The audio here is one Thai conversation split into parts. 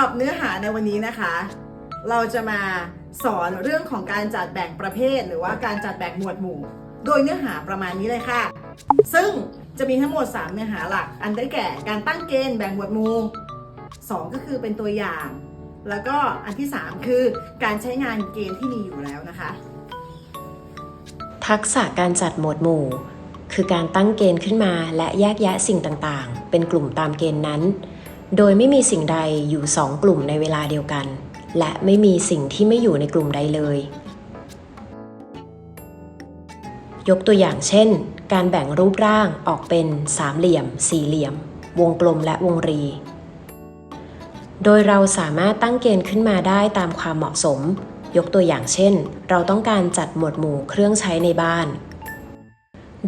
รับเนื้อหาในวันนี้นะคะ เราจะมาสอนเรื่องของการจัดแบ่งประเภท หรือว่าการจัดแบ่งหมวดหมู่ โดยเนื้อหาประมาณนี้เลยค่ะ ซึ่งจะมีทั้งหมด 3 เนื้อหาหลัก อันได้แก่การตั้งเกณฑ์แบ่งหมวดหมู่2ก็คือเป็นตัวอย่าง แล้วก็อันที่ 3 คือการใช้งานเกณฑ์ที่มีอยู่แล้วนะคะ ทักษะการจัดหมวดหมู่ คือการตั้งเกณฑ์ขึ้นมาและแยกแยะสิ่งต่างๆ เป็นกลุ่มตามเกณฑ์นั้น โดยไม่มีสิ่งใดอยู่สองกลุ่มในเวลาเดียวกัน และไม่มีสิ่งที่ไม่อยู่ในกลุ่มใดเลย ยกตัวอย่างเช่น การแบ่งรูปร่างออกเป็นสามเหลี่ยม สี่เหลี่ยม วงกลมและวงรี โดยเราสามารถตั้งเกณฑ์ขึ้นมาได้ตามความเหมาะสม ยกตัวอย่างเช่น เราต้องการจัดหมวดหมู่เครื่องใช้ในบ้าน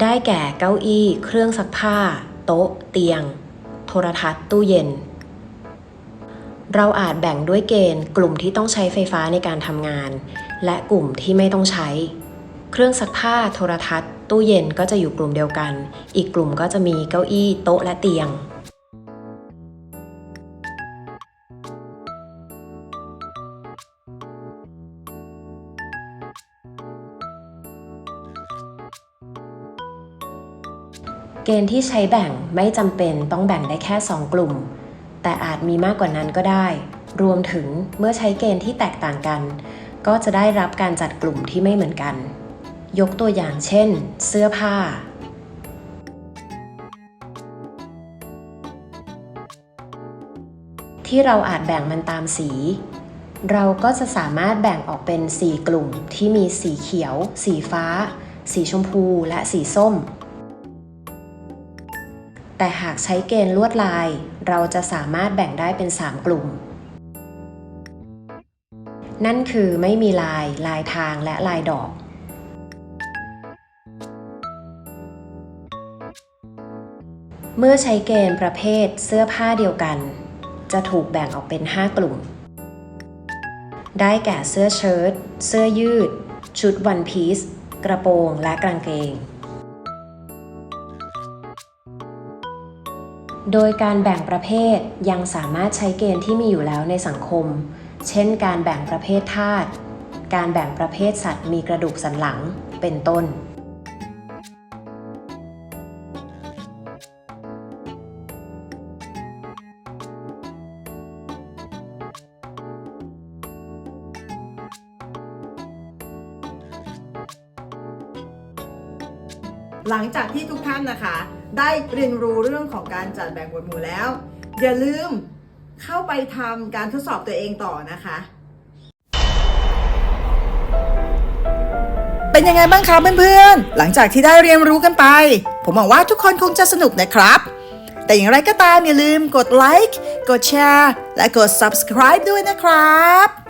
ได้แก่เก้าอี้ เครื่องซักผ้า โต๊ะ เตียง โทรทัศน์ตู้เย็น เราอาจแบ่งด้วยเกณฑ์ กลุ่มที่ต้องใช้ไฟฟ้าในการทำงาน และกลุ่มที่ไม่ต้องใช้ เครื่องซักผ้า โทรทัศน์ ตู้เย็นก็จะอยู่กลุ่มเดียวกัน อีกกลุ่มก็จะมีเก้าอี้ โต๊ะและเตียง เกณฑ์ที่ใช้แบ่งไม่จำเป็นต้องแบ่งได้แค่ 2 กลุ่ม แต่อาจมีมากกว่านั้นก็ได้ รวมถึงเมื่อใช้เกณฑ์ที่แตกต่างกัน ก็จะได้รับการจัดกลุ่มที่ไม่เหมือนกัน ยกตัวอย่างเช่น เสื้อผ้า ที่เราอาจแบ่งมันตามสี เราก็จะสามารถแบ่งออกเป็น 4 กลุ่มที่มีสีเขียว สีฟ้า สีชมพูและสีส้ม แต่หากใช้เกณฑ์ลวดลาย เราจะสามารถแบ่งได้เป็น 3 กลุ่ม นั่นคือไม่มีลาย ลายทางและลายดอก เมื่อใช้เกณฑ์ประเภทเสื้อผ้าเดียวกัน จะถูกแบ่งออกเป็น 5 กลุ่ม ได้แก่เสื้อเชิ้ต เสื้อยืด ชุดวันพีซกระโปรงและกางเกง โดยการแบ่งประเภทยังสามารถใช้เกณฑ์ที่มีอยู่แล้วในสังคม เช่น การแบ่งประเภทธาตุ การแบ่งประเภทสัตว์มีกระดูกสันหลัง เป็นต้น หลังจากที่ทุกท่านนะคะ ได้เรียนรู้เรื่องของการจัดแบ่งหมวดหมู่แล้ว อย่าลืมเข้าไปทำการทดสอบตัวเองต่อนะคะ เป็นยังไงบ้างครับเพื่อนๆ หลังจากที่ได้เรียนรู้กันไป ผมหวังว่าทุกคนคงจะสนุกนะครับ แต่อย่างไรก็ตามอย่าลืมกดไลค์ กดแชร์ และกด subscribe ด้วยนะครับ